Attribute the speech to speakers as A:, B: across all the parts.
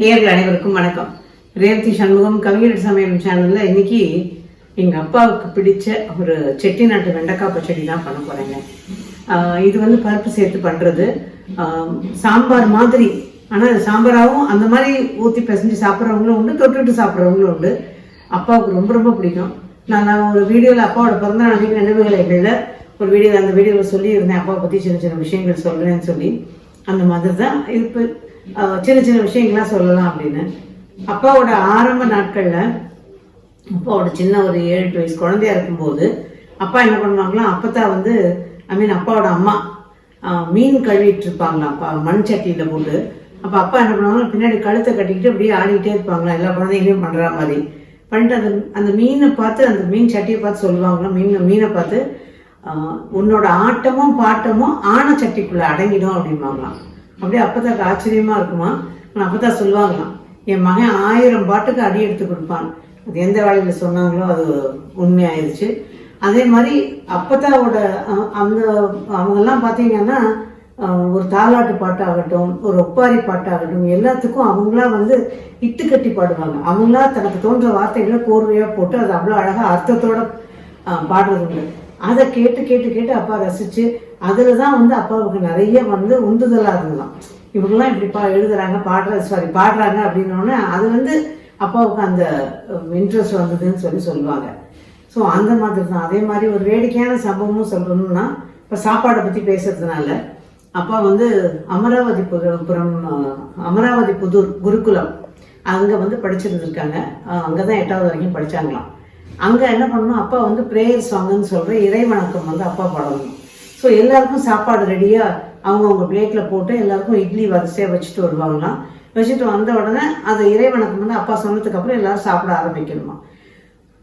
A: நேர்கள் அனைவருக்கும் வணக்கம். ரேவதி சண்முகம் கவிஞர் சமையல் சேனலில் இன்னைக்கு எங்கள் அப்பாவுக்கு பிடிச்ச ஒரு செட்டிநாட்டு வெண்டைக்காய் பச்சடி தான் பண்ண போகிறேங்க இது வந்து பருப்பு சேர்த்து பண்ணுறது சாம்பார் மாதிரி. ஆனால் சாம்பாராகவும் அந்த மாதிரி ஊற்றி பிசைஞ்சு சாப்பிட்றவங்களும் உண்டு தொட்டுட்டு சாப்பிட்றவங்களும் உண்டு. அப்பாவுக்கு ரொம்ப ரொம்ப பிடிக்கும். நான் நான் ஒரு வீடியோவில் அப்பாவோட பிறந்த நாளைக்கு நினைவுகளை ஒரு வீடியோவில் அந்த வீடியோவில் சொல்லியிருந்தேன். அப்பாவை பற்றி சின்ன சின்ன விஷயங்கள் சொல்கிறேன்னு சொல்லி. அந்த மாதிரி தான் இப்போ சின்ன சின்ன விஷயங்கள்லாம் சொல்லலாம் அப்படின்னு. அப்பாவோட ஆரம்ப நாட்களில் அப்பாவோட சின்ன ஒரு ஏழு எட்டு வயசு குழந்தையா இருக்கும்போது அப்பா என்ன பண்ணுவாங்களாம் அப்பதான் வந்து ஐ மீன் அப்பாவோட அம்மா ஆஹ், மீன் கழுவிட்டு இருப்பாங்களாம் அப்பா மண் சட்டியில போட்டு. அப்ப அப்பா என்ன பண்ணுவாங்க பின்னாடி கழுத்தை கட்டிக்கிட்டு அப்படியே ஆடிக்கிட்டே இருப்பாங்களாம் எல்லா குழந்தைங்களையும் பண்ற மாதிரி. பண்ணிட்டு அந்த அந்த மீனை பார்த்து அந்த மீன் சட்டியை பார்த்து சொல்லுவாங்களாம் மீன் மீனை பார்த்து ஆஹ், உன்னோட ஆட்டமும் பாட்டமும் ஆணச்சட்டிக்குள்ள அடங்கிடும் அப்படிம்பாங்களாம். அப்படியே அப்பதான் ஆச்சரியமா இருக்குமா? ஆனால் அப்பதான் சொல்லுவாங்களாம் என் மகன் ஆயிரம் பாட்டுக்கு அடி எடுத்து கொடுப்பான். அது எந்த வேலையில் சொன்னாங்களோ அது உண்மையாயிருச்சு. அதே மாதிரி அப்பத்தாவோட அந்த அவங்கெல்லாம் பார்த்தீங்கன்னா ஒரு தாலாட்டு பாட்டாகட்டும் ஒரு ஒப்பாரி பாட்டாகட்டும் எல்லாத்துக்கும் அவங்களா வந்து இட்டு கட்டி பாடுவாங்க. அவங்களா தனக்கு தோன்ற வார்த்தைகளை கோர்வையாக போட்டு அது அவ்வளோ அழகாக அர்த்தத்தோட பாடுறது உண்டு. அதை கேட்டு கேட்டு கேட்டு அப்பா ரசிச்சு அதில் தான் வந்து அப்பாவுக்கு நிறைய வந்து உந்துதலாக இருந்ததாம். இவங்கெல்லாம் இப்படி பா எழுதுறாங்க பாடுற சாரி பாடுறாங்க அப்படின்னோடனே அது வந்து அப்பாவுக்கு அந்த um, இன்ட்ரெஸ்ட் வந்ததுன்னு சொல்லி சொல்லுவாங்க. ஸோ அந்த மாதிரி தான் அதே மாதிரி ஒரு வேடிக்கையான சம்பவமும் சொல்லணும்னா இப்போ சாப்பாடை பற்றி பேசுறதுனால அப்பா வந்து அமராவதி புதுபுரம் புரம் அமராவதி புதூர் குருகுலம் அங்கே வந்து படிச்சிருந்துருக்காங்க. அங்கே தான் எட்டாவது வரைக்கும் படிச்சாங்களாம். அங்கே என்ன பண்ணணும்? அப்பா வந்து ப்ரேயர் சாங்குன்னு சொல்கிற இறை வணக்கம் வந்து அப்பா பாடணும். ஸோ எல்லாருக்கும் சாப்பாடு ரெடியாக அவங்கவுங்க பிளேட்டில் போட்டு எல்லாருக்கும் இட்லி வரிசையாக வச்சுட்டு வருவாங்களாம். வச்சுட்டு வந்த உடனே அதை இறை வணக்கம் வந்து அப்பா சொன்னதுக்கு அப்புறம் எல்லாரும் சாப்பிட ஆரம்பிக்கணுமா?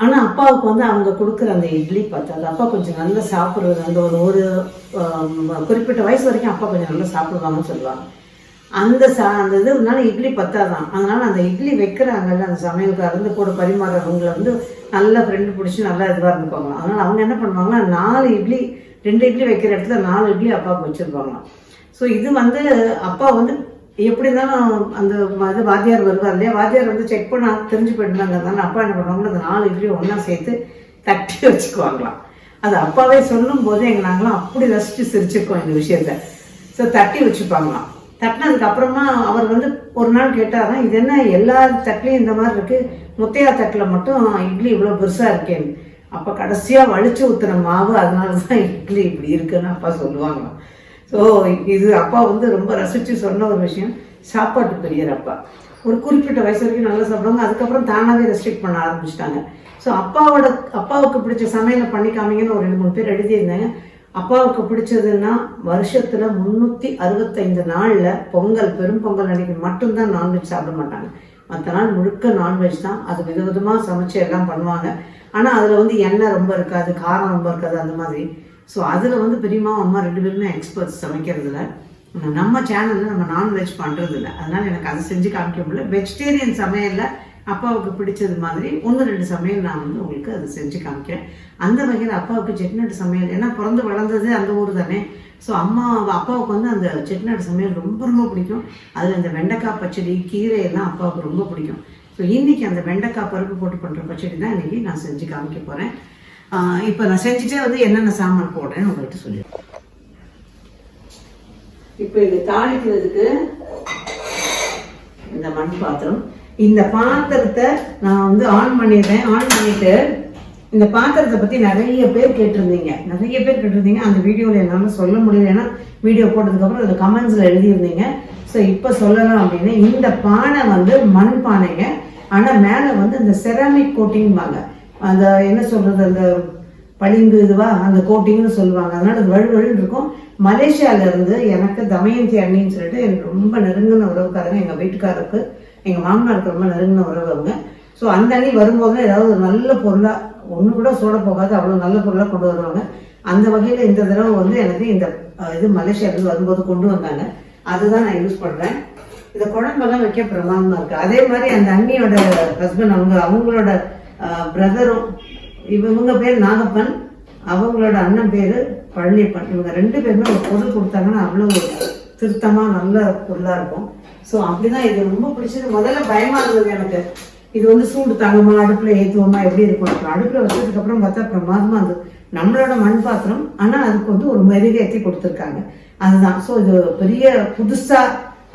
A: ஆனால் அப்பாவுக்கு வந்து அவங்க கொடுக்குற அந்த இட்லி பார்த்தாது அப்பா கொஞ்சம் நல்லா சாப்பிடுறது அந்த ஒரு ஒரு குறிப்பிட்ட வயசு வரைக்கும் அப்பா கொஞ்சம் நல்லா சாப்பிடுவாங்கன்னு சொல்லுவாங்க. அந்த சா அந்த இதுனால இட்லி பத்தாதான். அதனால அந்த இட்லி வைக்கிறாங்கல்ல அந்த சமையல்காரர் கூட பரிமாறுறவங்களை வந்து நல்ல ஃப்ரெண்டு பிடிச்சி நல்லா இதுவாக இருந்துப்பாங்களாம். அதனால் அவங்க என்ன பண்ணுவாங்கன்னா நாலு இட்லி ரெண்டு இட்லி வைக்கிற இடத்துல நாலு இட்லி அப்பாவுக்கு வச்சிருப்பாங்களாம். ஸோ இது வந்து அப்பா வந்து எப்படி இருந்தாலும் அந்த இது வாத்தியார் வருவார் இல்லையா? வாத்தியார் வந்து செக் பண்ண தெரிஞ்சு போயிருந்தாங்க அப்பா என்ன பண்ணுவாங்கன்னா அந்த நாலு இட்லி ஒன்றா சேர்த்து தட்டி வச்சுக்குவாங்களாம். அது அப்பாவே சொல்லும் போது எங்கள் நாங்களாம் அப்படி ரசிச்சு சிரிச்சிருக்கோம் இந்த விஷயத்த. ஸோ தட்டி வச்சுப்பாங்களாம். தட்டினதுக்கு அப்புறமா அவர் வந்து ஒரு நாள் கேட்டாராம் இது என்ன எல்லா தட்டுலையும் இந்த மாதிரி இருக்கு? முத்தையா தட்டில் மட்டும் இட்லி இவ்வளோ பெருசாக இருக்கேன்னு. அப்போ கடைசியாக வலிச்சு ஊற்றுன மாவு அதனால தான் இட்லி இப்படி இருக்குன்னு அப்பா சொல்லுவாங்களாம். ஸோ இது அப்பா வந்து ரொம்ப ரசித்து சொன்ன ஒரு விஷயம். சாப்பாட்டு பெரியர் அப்பா. ஒரு குறிப்பிட்ட வயசு வரைக்கும் நல்லா சாப்பிடுவாங்க. அதுக்கப்புறம் தானாகவே ரெஸ்ட்ரிக்ட் பண்ண ஆரம்பிச்சிட்டாங்க. ஸோ அப்பாவோட அப்பாவுக்கு பிடிச்ச சமையலை பண்ணிக்காமிங்கன்னு ஒரு ரெண்டு மூணு பேர் எழுதியிருந்தாங்க. அப்பாவுக்கு பிடிச்சதுன்னா வருஷத்துல முந்நூற்றி அறுபத்தைந்து நாளில் பொங்கல் பெரும் பொங்கல் அன்னைக்கு மட்டும்தான் நான்வெஜ் சாப்பிட மாட்டாங்க. மற்ற நாள் முழுக்க நான்வெஜ் தான். அது விதவிதமாக சமைச்சு எல்லாம் பண்ணுவாங்க. ஆனால் அதில் வந்து எண்ணெய் ரொம்ப இருக்காது காரம் ரொம்ப இருக்காது அந்த மாதிரி. ஸோ அதில் வந்து பெரியம்மா அம்மா ரெண்டு பேருமே எக்ஸ்பர்ட்ஸ் சமைக்கிறதுல. நம்ம சேனலில் நம்ம நான்வெஜ் பண்ணுறதில்ல இல்லை அதனால எனக்கு அதை செஞ்சு காமிக்க முடியல. வெஜிடேரியன் சமையலில் அப்பாவுக்கு பிடிச்சது மாதிரி ஒன்று ரெண்டு சமையல் நான் வந்து உங்களுக்கு அதை செஞ்சு காமிக்கிறேன். அந்த வகையில் அப்பாவுக்கு செட்டிநாட்டு சமையல் ஏன்னா பிறந்து வளர்ந்தது அந்த ஊர் தானே. ஸோ அம்மா அப்பாவுக்கு வந்து அந்த செட்டிநாடு சமையல் ரொம்ப ரொம்ப பிடிக்கும். அதில் அந்த வெண்டைக்காய் பச்சடி கீரை எல்லாம் அப்பாவுக்கு ரொம்ப பிடிக்கும். ஸோ இன்றைக்கி அந்த வெண்டைக்காய் பருப்பு போட்டு பண்ணுற பச்சடி தான் இன்றைக்கி நான் செஞ்சு காமிக்க போகிறேன் இப்போ நான் செஞ்சுட்டே வந்து என்னென்ன சாமான் போடுறேன்னு உங்கள்கிட்ட சொல்லிடுறேன். இப்போ இது தாளிக்கிறதுக்கு இந்த மண் பாத்திரம் இந்த பாத்திரத்தை நான் வந்து ஆன் பண்ணிடுறேன் ஆன் பண்ணிட்டு இந்த பாத்திரத்தை பத்தி நிறைய பேர் கேட்டிருந்தீங்க. நிறைய பேர் கேட்டிருந்தீங்க. அந்த வீடியோவில் என்னால சொல்ல முடியல. ஏன்னா வீடியோ போட்டதுக்கப்புறம் அதில் கமெண்ட்ஸில் எழுதியிருந்தீங்க. ஸோ இப்போ சொல்லலாம் அப்படின்னு இந்த பானை வந்து மண் பானைங்க. ஆனால் மேலே வந்து இந்த செராமிக் கோட்டிங்பாங்க அந்த என்ன சொல்றது அந்த பளிங்கு இதுவா அந்த கோட்டிங்னு சொல்லுவாங்க. அதனால அது வழு வழுன்னு இருக்கும். மலேசியாவிலேருந்து எனக்கு தமயந்தி அண்ணின்னு சொல்லிட்டு எனக்கு ரொம்ப நெருங்கின உறவுக்காரங்க எங்கள் வீட்டுக்காரருக்கு. எங்கள் மாமனாருக்கு ரொம்ப நெருங்கின உறவு அவங்க ஸோ அந்த அணி வரும்போது ஏதாவது ஒரு நல்ல பொருளாக ஒன்று கூட சோட போகாது அவ்வளோ நல்ல பொருளாக கொண்டு வருவாங்க. அந்த வகையில் இந்த தடவை வந்து எனக்கு இந்த இது மலேசியாவிலேருந்து வரும்போது கொண்டு வந்தாங்க. அதுதான் நான் யூஸ் பண்ணுறேன் இந்த குழம்பெல்லாம் வைக்க பிரமாதமாக இருக்குது அதே மாதிரி அந்த அண்ணியோட ஹஸ்பண்ட் அவங்க அவங்களோட பிரதரும் இவங்க பேர் நாகப்பன் அவங்களோட அண்ணன் பேர் பழனியப்பன். இவங்க ரெண்டு பேருமே ஒரு பொருள் கொடுத்தாங்கன்னா அவ்வளோ திருத்தமாக நல்ல பொருளாக இருக்கும். ஸோ அப்படிதான் இது ரொம்ப பிடிச்சது. முதல்ல பயமா இருந்தது எனக்கு. இது வந்து சூடு தாங்கமா அடுப்புல ஏற்றுவோமா எப்படி இருக்கும் அப்புறம் அடுப்புல வச்சதுக்கு அப்புறம் பார்த்தா பிரமாதமா இருந்தது. நம்மளோட மண் பாத்திரம் ஆனா அதுக்கு வந்து ஒரு மெருகு ஏற்றி கொடுத்துருக்காங்க. அதுதான். ஸோ இது பெரிய புதுசா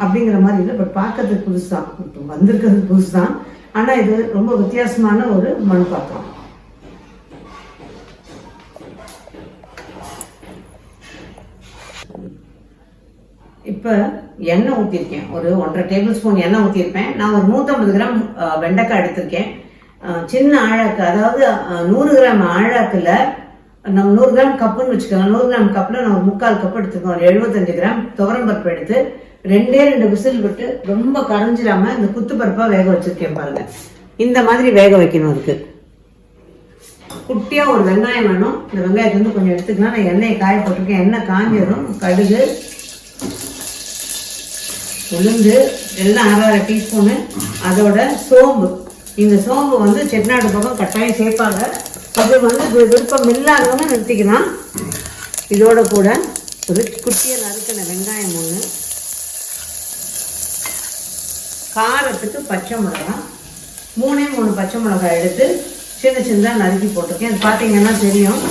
A: அப்படிங்கிற மாதிரி இல்லை பட் பார்க்கறதுக்கு புதுசு. தான் இப்போ வந்திருக்கிறது புதுசு தான் ஆனா இது ரொம்ப வித்தியாசமான ஒரு மண் பாத்திரம் இப்போ எண்ணெய் ஊற்றிருக்கேன் ஒரு ஒன்றரை டேபிள் ஸ்பூன் எண்ணெய் ஊற்றிருப்பேன் நான் ஒரு நூற்றம்பது கிராம் வெண்டைக்காய் எடுத்திருக்கேன். சின்ன ஆழாக்கு அதாவது நூறு கிராம் ஆழாக்கில் நம்ம நூறு கிராம் கப்புன்னு வச்சுக்கலாம் நூறு கிராம் கப்பில் நான் முக்கால் கப் எடுத்துக்கோம் ஒரு எழுபத்தஞ்சு கிராம் துவரம் பருப்பு எடுத்து ரெண்டே ரெண்டு விசில் விட்டு ரொம்ப கரைஞ்சிடாம இந்த குத்து பருப்பாக வேக வச்சிருக்கேன் பாருங்கள் இந்த மாதிரி வேக வைக்கணும் அதுக்கு. குட்டியாக ஒரு வெங்காயம் வேணும். இந்த வெங்காயத்தை வந்து கொஞ்சம் எடுத்துக்கலாம். நான் எண்ணெயை காய போட்டிருக்கேன். எண்ணெய் காஞ்சிடும் கடுகு உளுந்து எல்லாம் அரை அரை டீஸ்பூனு அதோட சோம்பு. இந்த சோம்பு வந்து செட்நாடு பக்கம் கட்டாயம் சேர்ப்பாங்க. அது வந்து விருப்பம் இல்லாதவங்க நிறுத்திக்கலாம். இதோட கூட ஒரு குட்டியை நறுக்கின வெங்காயம் ஒன்று காரத்துக்கு பச்சை மிளகாய் மூணே மூணு பச்சை மிளகாய் எடுத்து சின்ன சின்னதாக நறுக்கி போட்டிருக்கேன். பார்த்தீங்கன்னா தெரியும்.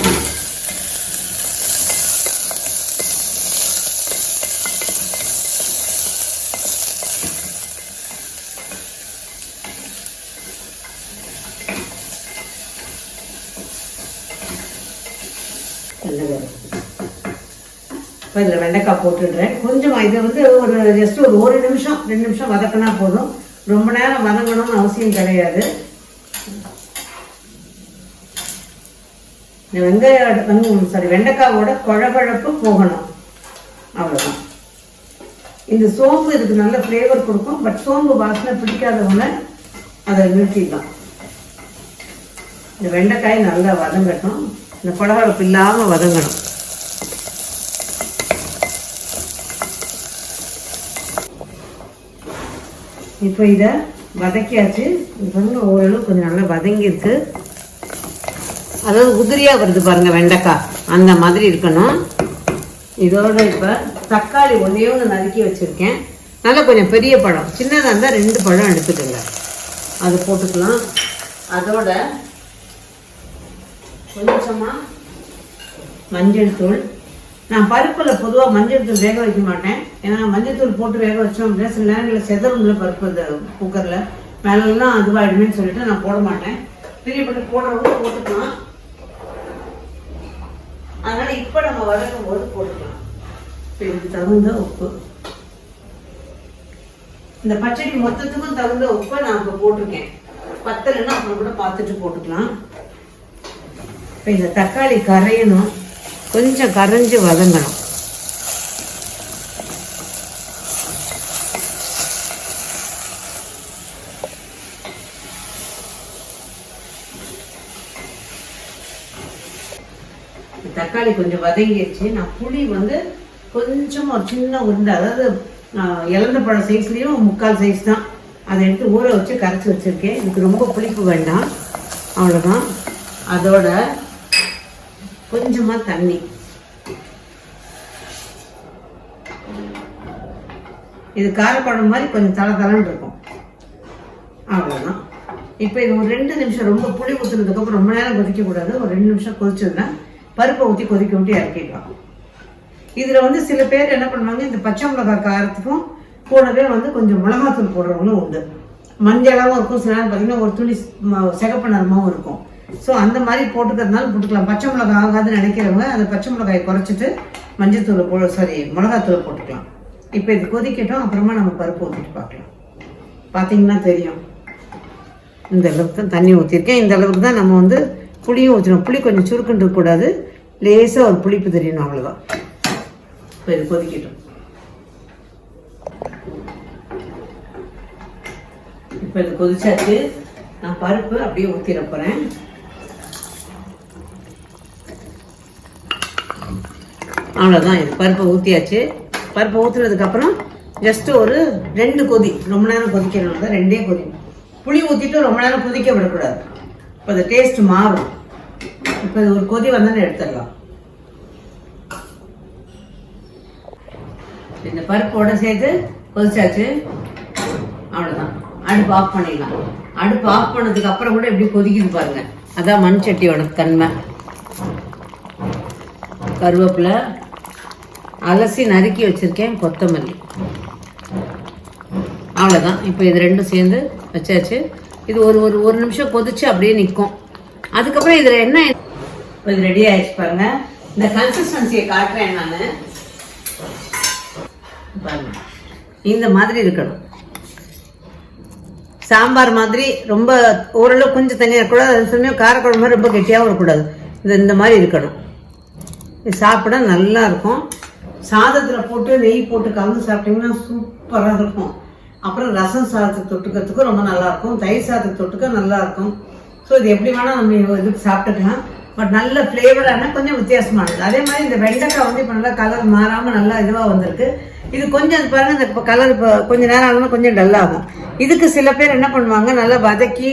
A: இப்போ இதில் வெண்டைக்காய் போட்டுடுறேன். கொஞ்சம் இது வந்து ஒரு ஜஸ்ட் ஒரு ஒரு நிமிஷம் ரெண்டு நிமிஷம் வதக்கினா போதும். ரொம்ப நேரம் வதங்கணும்னு அவசியம் கிடையாது. இந்த வெங்காயம் சாரி வெண்டைக்காவோட குழகுழப்பு போகணும். அவ்வளோதான் இந்த சோம்பு இதுக்கு நல்ல ஃப்ளேவர் கொடுக்கும் பட் சோம்பு வாசனை பிடிக்காதவங்க அதை நிறுத்திடலாம். இந்த வெண்டைக்காய் நல்லா வதங்கட்டும். இந்த குழகுழப்பு இல்லாமல் வதங்கணும். இப்போ இதை வதக்கியாச்சு. ரொம்ப ஓரளவு கொஞ்சம் நல்லா வதங்கியிருக்கு. அதாவது உதிரியாக வருது பாருங்கள் வெண்டைக்காய். அந்த மாதிரி இருக்கணும். இதோட இப்போ தக்காளி ஒன்றே ஒன்று நறுக்கி வச்சுருக்கேன். நல்லா கொஞ்சம் பெரிய பழம். சின்னதாக இருந்தால் ரெண்டு பழம் எடுத்துக்கோங்க. அது போட்டுக்கலாம். அதோட கொஞ்சமாக மஞ்சள் தூள் நான் பருப்பில் பொதுவாக மஞ்சள் தூள் வேக வைக்க மாட்டேன். ஏன்னா மஞ்சள் தூள் போட்டு வேக வச்சோம் அப்படின்னா சில நேரங்களில் செதறும்ல பருப்பு இந்த குக்கரில் மேலெல்லாம் அதுவாகிடுமேன்னு சொல்லிட்டு நான் போட மாட்டேன். பிரியப்பட்டு போடுறவங்க போட்டுக்கலாம். அதனால் இப்போ நம்ம வதக்கும் போது போட்டுக்கலாம். இப்போ இதுக்கு தகுந்த உப்பு. இந்த பச்சடி மொத்தத்துக்கும் தகுந்த உப்பை நான் இப்போ போட்டிருக்கேன். பத்தலைன்னா அப்புறம் கூட பார்த்துட்டு போட்டுக்கலாம். இப்போ இந்த தக்காளி கரையணும். கொஞ்சம் கரைஞ்சி வதங்கணும். தக்காளி கொஞ்சம் வதங்கிடுச்சு நான் புளி வந்து கொஞ்சம் ஒரு சின்ன உருண்டை அதாவது இலந்த பழம் சைஸ்லேயும் முக்கால் சைஸ் தான். அதை எடுத்து ஊற வச்சு கரைச்சி வச்சுருக்கேன். எனக்கு ரொம்ப புளிப்பு வேண்டாம். அவ்வளோதான் அதோட கொஞ்சமாக தண்ணி. இது காரக்குழம்பு மாதிரி கொஞ்சம் தலை தளன்னு இருக்கும். அவ்வளோதான் இப்போ இது ஒரு ரெண்டு நிமிஷம் ரொம்ப புளி ஊற்றுனதுக்கப்புறம் ரொம்ப நேரம் கொதிக்கக்கூடாது. ஒரு ரெண்டு நிமிஷம் கொதிச்சதுன்னா பருப்பை ஊற்றி கொதிக்க விட்டு இறக்கிடலாம். இதில் வந்து சில பேர் என்ன பண்ணுவாங்க இந்த பச்சை மிளகாய் காரத்துக்கும் கூடவே வந்து கொஞ்சம் மிளகாத்தூள் போடுறவங்களும் உண்டு. மஞ்சளாகவும் இருக்கும். சில நேரம் பார்த்தீங்கன்னா ஒரு துளி சிகப்பு நிறமாவும் இருக்கும். ஸோ அந்த மாதிரி போட்டுக்கிறதுனால போட்டுக்கலாம். பச்சை மிளகாய் ஆகாதுன்னு நினைக்கிறவங்க அந்த பச்சை மிளகாயை குறைச்சிட்டு மஞ்சத்தூள் போ சாரி மிளகாத்தூள் போட்டுக்கலாம். இப்போ இது கொதிக்கட்டும் அப்புறமா நம்ம பருப்பு ஊற்றிட்டு பார்க்கலாம். பார்த்தீங்கன்னா தெரியும். இந்த அளவுக்கு தான் தண்ணி ஊற்றிருக்கேன் இந்த அளவுக்கு தான் நம்ம வந்து புளியும் ஊற்றணும் புளி கொஞ்சம் சுருக்குன்னு இருக்கக்கூடாது. லேசாக ஒரு புளிப்பு தெரியணும் அவ்வளோதான் இப்போ இது கொதிக்கட்டும். இப்போ இது கொதிச்சாச்சு. நான் பருப்பு அப்படியே ஊற்றிட போகிறேன் அவ்வளோதான் இது பருப்பை ஊற்றியாச்சு பருப்பை ஊற்றுனதுக்கப்புறம் ஜஸ்ட் ஒரு ரெண்டு கொதி. ரொம்ப நேரம் கொதிக்கணும் தான் ரெண்டே கொதி. புளி ஊற்றிட்டு ரொம்ப நேரம் கொதிக்க விடக்கூடாது. இப்போ அந்த டேஸ்ட் மாறும். இப்போ இது ஒரு கொதி வந்தோன்னு எடுத்துடலாம். இந்த பருப்போட சேர்த்து கொதிச்சாச்சு. அவ்வளோதான் அடுப்பு ஆஃப் பண்ணிடலாம். அடுப்பு ஆஃப் பண்ணதுக்கு அப்புறம் கூட எப்படி கொதிக்குது பாருங்க. அதான் மண் சட்டியோட தன்மை. கருவேப்பிலை அலசி நறுக்கி வச்சிருக்கேன் கொத்தமல்லி. அவ்வளோதான் இப்போ இது ரெண்டும் சேர்ந்து வச்சாச்சு. இது ஒரு ஒரு ஒரு நிமிஷம் கொதிச்சு அப்படியே நிற்கும் அதுக்கப்புறம் இதில் என்ன இது ரெடி ஆயிடுச்சு பாருங்க. இந்த கன்சிஸ்டன்சியை காட்டுறேன் நான். பாருங்க. இந்த மாதிரி இருக்கணும். சாம்பார் மாதிரி ரொம்ப ஓரளவு கொஞ்சம் தனியாக இருக்கக்கூடாது. அது சமயம் காரக்குழம்பு மாதிரி ரொம்ப கெட்டியாகவும் இருக்கக்கூடாது. இது இந்த மாதிரி இருக்கணும். இது சாப்பிட நல்லா இருக்கும். சாதத்தில் போட்டு நெய் போட்டு கலந்து சாப்பிட்டீங்கன்னா சூப்பராக இருக்கும். அப்புறம் ரசம் சாதத்துக்கு தொட்டுக்கிறதுக்கும் ரொம்ப நல்லாயிருக்கும். தயிர் சாதத்துக்கு தொட்டுக்க நல்லாயிருக்கும். ஸோ இது எப்படி வேணால் நம்ம இதுக்கு சாப்பிட்டுக்கலாம். பட் நல்ல ஃப்ளேவரான கொஞ்சம் வித்தியாசமானது அதே மாதிரி இந்த வெண்டைக்காய் வந்து இப்போ நல்லா கலர் மாறாமல் நல்லா இதுவாக வந்திருக்கு. இது கொஞ்சம் இது பாருங்கள் இந்த இப்போ கலர் இப்போ கொஞ்சம் நேரம் ஆகணும் கொஞ்சம் டல்லாகும் இதுக்கு சில பேர் என்ன பண்ணுவாங்க நல்லா வதக்கி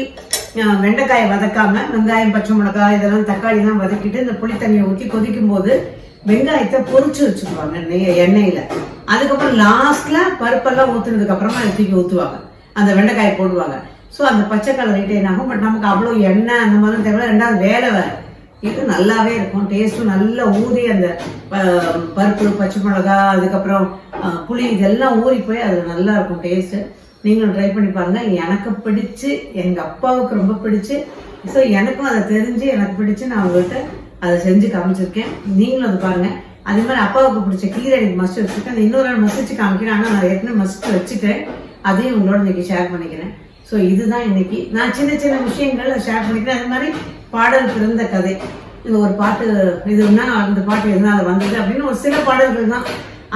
A: வெண்டைக்காயை வதக்காமல் வெங்காயம் பச்சை மிளகாய் இதெல்லாம் தக்காளி வதக்கிட்டு இந்த புளி தண்ணியை ஊற்றி கொதிக்கும் போது வெங்காயத்தை பொறிச்சு வச்சுக்குவாங்க எண்ணெயில. அதுக்கப்புறம் லாஸ்ட்ல பருப்பெல்லாம் ஊத்துனதுக்கு அப்புறமா அதை தூக்கி ஊத்துவாங்க. அந்த வெண்டைக்காயை போடுவாங்க. ஸோ அந்த பச்சை கலர் ரிட்டைன் ஆகும்? பட் நமக்கு அவ்வளோ எண்ணெய் அந்த மாதிரி தேவை ரெண்டாவது வேலை வேறு. இது நல்லாவே இருக்கும். டேஸ்ட்டும் நல்லா ஊறி அந்த பருப்பு பச்சை மிளகா அதுக்கப்புறம் புளி இதெல்லாம் ஊறி போய் அது நல்லா இருக்கும் டேஸ்ட்டு நீங்களும் ட்ரை பண்ணி பாருங்க. எனக்கு பிடிச்சி எங்கள் அப்பாவுக்கு ரொம்ப பிடிச்சி. ஸோ எனக்கும் அதை தெரிஞ்சு எனக்கு பிடிச்சி நான் உங்கள்கிட்ட அதை செஞ்சு காமிச்சிருக்கேன். நீங்களும் அதை பாருங்க. அதே மாதிரி அப்பாவுக்கு பிடிச்ச கீரை எனக்கு மஸ்ட் வச்சுருக்கேன். அந்த இன்னொரு நாள் மசிச்சு காமிக்கிறேன். ஆனால் நான் ஏற்கனவே மஸ்ட் வச்சுட்டேன். அதையும் உங்களோட இன்னைக்கு ஷேர் பண்ணிக்கிறேன். ஸோ இதுதான் இன்னைக்கு. நான் சின்ன சின்ன விஷயங்கள் ஷேர் பண்ணிக்கிறேன். அது மாதிரி பாடல் பிறந்த கதை. இந்த ஒரு பாட்டு இதுன்னா அந்த பாட்டு எதுனா அது வந்தது அப்படின்னு ஒரு சில பாடல்கள் தான்.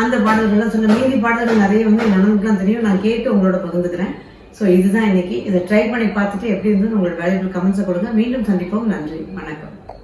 A: அந்த பாடல்கள்லாம் சொன்ன மீதி பாடல்கள் நிறைய வந்து நனவுக்குலாம் தெரியும். நான் கேட்டு உங்களோட பகிர்ந்துக்கிறேன். ஸோ இதுதான் இன்னைக்கு. இதை ட்ரை பண்ணி பார்த்துட்டு எப்படி இருந்து உங்களோட வேல்யூபிள் கமெண்ட்ஸை கொடுங்க. மீண்டும் சந்திப்போம். நன்றி. வணக்கம்.